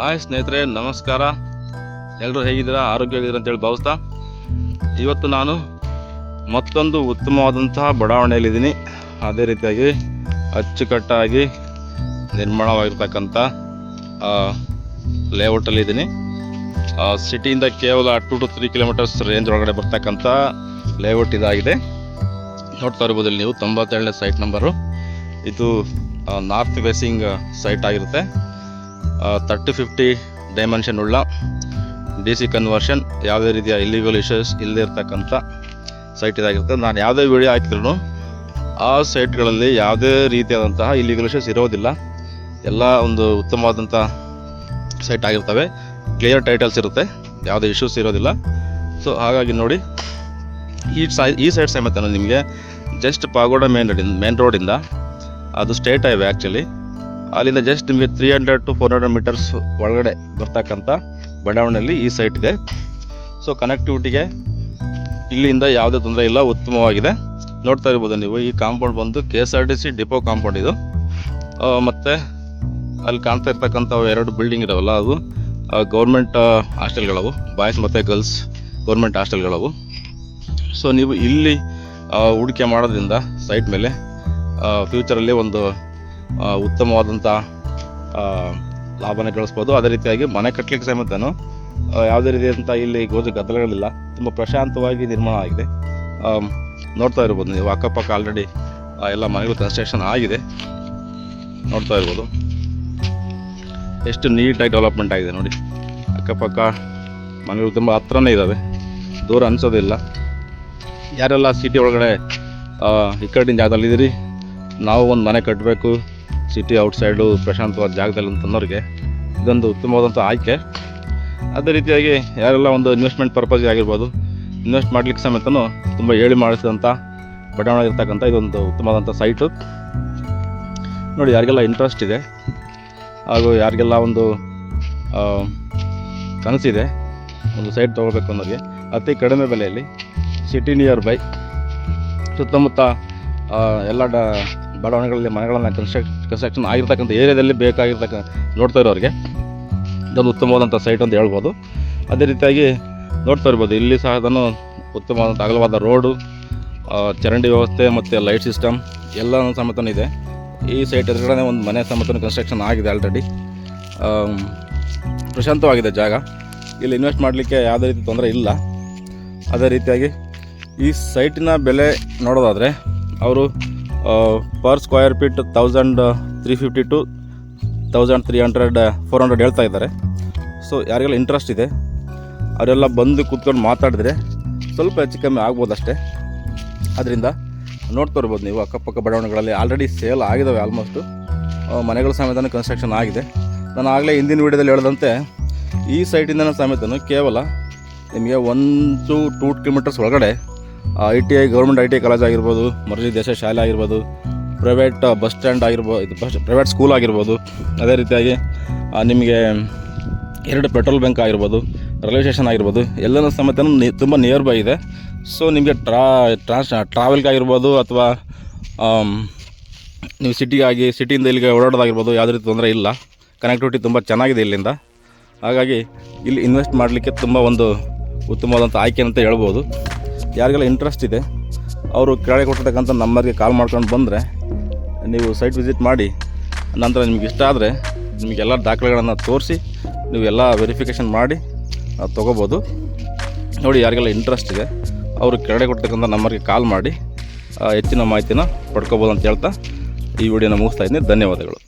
Hi ಸ್ನೇಹಿತರೆ, ನಮಸ್ಕಾರ. ಎಲ್ಲರೂ ಹೇಗಿದ್ದೀರಾ? ಆರೋಗ್ಯವಾಗಿದ್ದೀರಾ ಅಂತೇಳಿ ಭಾವಿಸ್ತಾ. ಇವತ್ತು ನಾನು ಮತ್ತೊಂದು ಉತ್ತಮವಾದಂತಹ ಬಡಾವಣೆಯಲ್ಲಿದ್ದೀನಿ. ಅದೇ ರೀತಿಯಾಗಿ ಅಚ್ಚುಕಟ್ಟಾಗಿ ನಿರ್ಮಾಣವಾಗಿರ್ತಕ್ಕಂಥ ಲೇಔಟಲ್ಲಿದ್ದೀನಿ ಸಿಟಿಯಿಂದ ಕೇವಲ two two three kilometres range ಒಳಗಡೆ ಬರ್ತಕ್ಕಂಥ ಲೇಔಟ್ ಇದಾಗಿದೆ. ನೋಡ್ತಾ ಇರ್ಬೋದು ನೀವು, ತೊಂಬತ್ತೇಳನೇ ಸೈಟ್ ನಂಬರು ಇದು ನಾರ್ತ್ ಫೇಸಿಂಗ್ ಸೈಟ್ ಆಗಿರುತ್ತೆ. ತರ್ಟಿ ಫಿಫ್ಟಿ ಡೈಮೆನ್ಷನ್ ಉಳ್ಳ ಡಿ ಸಿ ಕನ್ವರ್ಷನ್ ಯಾವುದೇ ರೀತಿಯ ಇಲ್ಲಿಗಲ್ ಇಶ್ಯೂಸ್ ಇಲ್ಲದೇ ಇರ್ತಕ್ಕಂಥ ಸೈಟ್ ಇದಾಗಿರುತ್ತೆ. ನಾನು ಯಾವುದೇ ವಿಡಿಯೋ ಹಾಕಿದ್ರು ಆ ಸೈಟ್ಗಳಲ್ಲಿ ಯಾವುದೇ ರೀತಿಯಾದಂತಹ ಇಲ್ಲಿಗಲ್ ಇಶ್ಯೂಸ್ ಇರೋದಿಲ್ಲ. ಎಲ್ಲ ಒಂದು ಉತ್ತಮವಾದಂಥ ಸೈಟ್ ಆಗಿರ್ತವೆ. ಕ್ಲಿಯರ್ ಟೈಟಲ್ಸ್ ಇರುತ್ತೆ. ಯಾವುದೇ ಇಶ್ಯೂಸ್ ಇರೋದಿಲ್ಲ. ಸೊ ಹಾಗಾಗಿ ನೋಡಿ, ಈ ಸೈ ಈ ಸೈಡ್ ಸಮೇತ ನಿಮಗೆ ಜಸ್ಟ್ ಪಾಗೋಡ ಮೇನ್ ರೋಡಿಂದ ಮೇನ್ ರೋಡಿಂದ ಅದು ಸ್ಟೇಟ್ ಹೈವೇ ಆ್ಯಕ್ಚುಲಿ ಅಲ್ಲಿಂದ ಜಸ್ಟ್ ನಿಮಗೆ three hundred to four hundred metres ಒಳಗಡೆ ಬರ್ತಕ್ಕಂಥ ಬಡಾವಣೆಯಲ್ಲಿ ಈ ಸೈಟ್ ಇದೆ. ಸೊ ಕನೆಕ್ಟಿವಿಟಿಗೆ ಇಲ್ಲಿಂದ ಯಾವುದೇ ತೊಂದರೆ ಇಲ್ಲ, ಉತ್ತಮವಾಗಿದೆ. ನೋಡ್ತಾ ಇರ್ಬೋದು ನೀವು, ಈ ಕಾಂಪೌಂಡ್ ಬಂದು K S R T C depot compound ಇದು. ಮತ್ತು ಅಲ್ಲಿ ಕಾಣ್ತಾ ಇರ್ತಕ್ಕಂಥ ಎರಡು ಬಿಲ್ಡಿಂಗ್ ಇದಾವಲ್ಲ, ಅದು ಗೌರ್ಮೆಂಟ್ ಹಾಸ್ಟೆಲ್ಗಳವು ಬಾಯ್ಸ್ ಮತ್ತು ಗರ್ಲ್ಸ್ ಗೌರ್ಮೆಂಟ್ ಹಾಸ್ಟೆಲ್ಗಳವು ಸೊ ನೀವು ಇಲ್ಲಿ ಹೂಡಿಕೆ ಮಾಡೋದ್ರಿಂದ ಸೈಟ್ ಮೇಲೆ ಫ್ಯೂಚರಲ್ಲಿ ಒಂದು ಉತ್ತಮವಾದಂಥ ಲಾಭನ ಗಳಿಸ್ಬೋದು. ಅದೇ ರೀತಿಯಾಗಿ ಮನೆ ಕಟ್ಟಲಿಕ್ಕೆ ಸಮೇತನು ಯಾವುದೇ ರೀತಿಯಾದಂಥ ಇಲ್ಲಿ ಗೋಜು ಗದ್ದಲಗಳಿಲ್ಲ. ತುಂಬ ಪ್ರಶಾಂತವಾಗಿ ನಿರ್ಮಾಣ ಆಗಿದೆ. ನೋಡ್ತಾ ಇರ್ಬೋದು ನೀವು, ಅಕ್ಕಪಕ್ಕ ಆಲ್ರೆಡಿ ಎಲ್ಲ ಮನೆಗಳು ಕನ್ಸ್ಟ್ರಕ್ಷನ್ ಆಗಿದೆ. ನೋಡ್ತಾ ಇರ್ಬೋದು. ಎಷ್ಟು ನೀಟಾಗಿ ಡೆವಲಪ್ಮೆಂಟ್ ಆಗಿದೆ ನೋಡಿ. ಅಕ್ಕಪಕ್ಕ ಮನೆಗಳು ತುಂಬ ಹತ್ರನೇ ಇದ್ದಾವೆ. ದೂರ ಅನಿಸೋದಿಲ್ಲ. ಯಾರೆಲ್ಲ ಸಿಟಿ ಒಳಗಡೆ ಇಕ್ಕಟ್ಟಿನ ಜಾಗದಲ್ಲಿದ್ದೀರಿ, ನಾವು ಒಂದು ಮನೆ ಕಟ್ಟಬೇಕು. ಸಿಟಿ ಔಟ್ಸೈಡು ಪ್ರಶಾಂತವಾದ ಜಾಗದಲ್ಲಿ ಅಂತನ್ನೋರಿಗೆ ಇದೊಂದು ಉತ್ತಮವಾದಂಥ ಆಯ್ಕೆ. ಅದೇ ರೀತಿಯಾಗಿ ಯಾರೆಲ್ಲ ಒಂದು ಇನ್ವೆಸ್ಟ್ಮೆಂಟ್ ಪರ್ಪಸ್ಗೆ ಆಗಿರ್ಬೋದು, ಇನ್ವೆಸ್ಟ್ ಮಾಡಲಿಕ್ಕೆ ಸಮೇತನು ತುಂಬ ಹೇಳಿ ಮಾಡಿಸಿದಂಥ ಬಡಾವಣೆ ಇರ್ತಕ್ಕಂಥ ಇದೊಂದು ಉತ್ತಮವಾದಂಥ ಸೈಟು. ನೋಡಿ, ಯಾರಿಗೆಲ್ಲ ಇಂಟ್ರೆಸ್ಟ್ ಇದೆ, ಹಾಗೂ ಯಾರಿಗೆಲ್ಲ ಒಂದು ಕನಸಿದೆ, ಒಂದು ಸೈಟ್ ತೊಗೋಬೇಕು ಅನ್ನೋರಿಗೆ, ಅತಿ ಕಡಿಮೆ ಬೆಲೆಯಲ್ಲಿ ಸಿಟಿ ನಿಯರ್ ಬೈ ಸುತ್ತಮುತ್ತ ಎಲ್ಲ ಡ ಬಡಾವಣೆಗಳಲ್ಲಿ ಮನೆಗಳನ್ನು ಕನ್ಸ್ಟ್ರಕ್ಷನ್ ಕನ್ಸ್ಟ್ರಕ್ಷನ್ ಆಗಿರ್ತಕ್ಕಂಥ ಏರಿಯಾದಲ್ಲಿ ಬೇಕಾಗಿರ್ತಕ್ಕ, ನೋಡ್ತಾ ಇರೋರಿಗೆ. ಇದೊಂದು ಉತ್ತಮವಾದಂಥ ಸೈಟ್ ಅಂತ ಹೇಳ್ಬೋದು. ಅದೇ ರೀತಿಯಾಗಿ ನೋಡ್ತಾ ಇರ್ಬೋದು, ಇಲ್ಲಿ ಸಹ ಅದನ್ನು ಉತ್ತಮವಾದಂಥ ಅಗಲವಾದ ರೋಡು ಚರಂಡಿ ವ್ಯವಸ್ಥೆ ಮತ್ತು ಲೈಟ್ ಸಿಸ್ಟಮ್ ಎಲ್ಲ ಸಮೇತ ಇದೆ. ಈ ಸೈಟ್ ಎದುರುಗಡೆ ಒಂದು ಮನೆ ಸಮೇತ ಕನ್ಸ್ಟ್ರಕ್ಷನ್ ಆಗಿದೆ ಆಲ್ರೆಡಿ ಪ್ರಶಾಂತವಾಗಿದೆ ಜಾಗ. ಇಲ್ಲಿ ಇನ್ವೆಸ್ಟ್ ಮಾಡಲಿಕ್ಕೆ ಯಾವುದೇ ರೀತಿ ತೊಂದರೆ ಇಲ್ಲ. ಅದೇ ರೀತಿಯಾಗಿ ಈ ಸೈಟಿನ ಬೆಲೆ ನೋಡೋದಾದರೆ, ಅವರು per square feet thousand three fifty to thousand three hundred four hundred ಹೇಳ್ತಾ ಇದ್ದಾರೆ. ಸೊ ಯಾರಿಗೆಲ್ಲ ಇಂಟ್ರೆಸ್ಟ್ ಇದೆ, ಅವರೆಲ್ಲ ಬಂದು ಕೂತ್ಕೊಂಡು ಮಾತಾಡಿದ್ರೆ ಸ್ವಲ್ಪ ಹೆಚ್ಚು ಕಮ್ಮಿ ಆಗ್ಬೋದು ಅಷ್ಟೇ ಅದರಿಂದ ನೋಡ್ತಾ ಇರ್ಬೋದು ನೀವು, ಅಕ್ಕಪಕ್ಕ ಬಡಾವಣೆಗಳಲ್ಲಿ ಆಲ್ರೆಡಿ ಸೇಲ್ ಆಗಿದ್ದಾವೆ ಆಲ್ಮೋಸ್ಟು ಮನೆಗಳ ಸಮೇತ ಕನ್ಸ್ಟ್ರಕ್ಷನ್ ಆಗಿದೆ. ನಾನು ಆಗಲೇ ಹಿಂದಿನ ವೀಡಿಯೋದಲ್ಲಿ ಹೇಳಿದಂತೆ, ಈ ಸೈಟಿಂದ ಸಮೇತನೂ ಕೇವಲ ನಿಮಗೆ ಒಂದು ಟೂ ಕಿಲೋಮೀಟರ್ಸ್ ಒಳಗಡೆ I T I government I T I college ಆಗಿರ್ಬೋದು ಮರ್ಜಿ ದೇಶ ಶಾಲೆ ಆಗಿರ್ಬೋದು ಪ್ರೈವೇಟ್ ಬಸ್ ಸ್ಟ್ಯಾಂಡ್ ಆಗಿರ್ಬೋದು ಬಸ್ ಪ್ರೈವೇಟ್ ಸ್ಕೂಲ್ ಆಗಿರ್ಬೋದು ಅದೇ ರೀತಿಯಾಗಿ ನಿಮಗೆ ಎರಡು ಪೆಟ್ರೋಲ್ ಬ್ಯಾಂಕ್ ಆಗಿರ್ಬೋದು ರೈಲ್ವೆ ಸ್ಟೇಷನ್ ಆಗಿರ್ಬೋದು ಎಲ್ಲನೂ ಸಮೇತ ತುಂಬ ನಿಯರ್ ಬೈ ಇದೆ. ಸೊ ನಿಮಗೆ ಟ್ರಾ ಟ್ರಾನ್ಸ್ ಟ್ರಾವೆಲ್ಗಾಗಿರ್ಬೋದು ಅಥವಾ ಆಮ್, ನೀವು ಸಿಟಿಗಾಗಿ ಸಿಟಿಯಿಂದ ಇಲ್ಲಿಗೆ ಓಡಾಡೋದಾಗಿರ್ಬೋದು ಯಾವುದೇ ರೀತಿ ತೊಂದರೆ ಇಲ್ಲ. ಕನೆಕ್ಟಿವಿಟಿ ತುಂಬ ಚೆನ್ನಾಗಿದೆ ಇಲ್ಲಿಂದ. ಹಾಗಾಗಿ ಇಲ್ಲಿ ಇನ್ವೆಸ್ಟ್ ಮಾಡಲಿಕ್ಕೆ ತುಂಬ ಒಂದು ಉತ್ತಮವಾದಂಥ ಆಯ್ಕೆ ಅಂತ ಹೇಳ್ಬೋದು. ಯಾರಿಗೆಲ್ಲ ಇಂಟ್ರೆಸ್ಟ್ ಇದೆ, ಅವರು ಕೆಳಗೆ ಕೊಟ್ಟಿರ್ತಕ್ಕಂಥ ನಂಬರ್ಗೆ ಕಾಲ್ ಮಾಡ್ಕೊಂಡು ಬಂದರೆ ನೀವು ಸೈಟ್ ವಿಸಿಟ್ ಮಾಡಿ, ನಂತರ ನಿಮ್ಗೆ ಇಷ್ಟ ಆದರೆ ನಿಮಗೆಲ್ಲ ದಾಖಲೆಗಳನ್ನು ತೋರಿಸಿ, ನೀವು ಎಲ್ಲ ವೆರಿಫಿಕೇಷನ್ ಮಾಡಿ ತೊಗೋಬೋದು. ನೋಡಿ ಯಾರಿಗೆಲ್ಲ ಇಂಟ್ರೆಸ್ಟ್ ಇದೆ, ಅವರು ಕೆಳಗೆ ಕೊಟ್ಟಿರ್ತಕ್ಕಂಥ ನಂಬರ್ಗೆ ಕಾಲ್ ಮಾಡಿ ಹೆಚ್ಚಿನ ಮಾಹಿತಿನ ಪಡ್ಕೋಬೋದು ಅಂತ ಹೇಳ್ತಾ ಈ ವಿಡಿಯೋನ ಮುಗಿಸ್ತಾ ಇದ್ದೀನಿ. ಧನ್ಯವಾದಗಳು.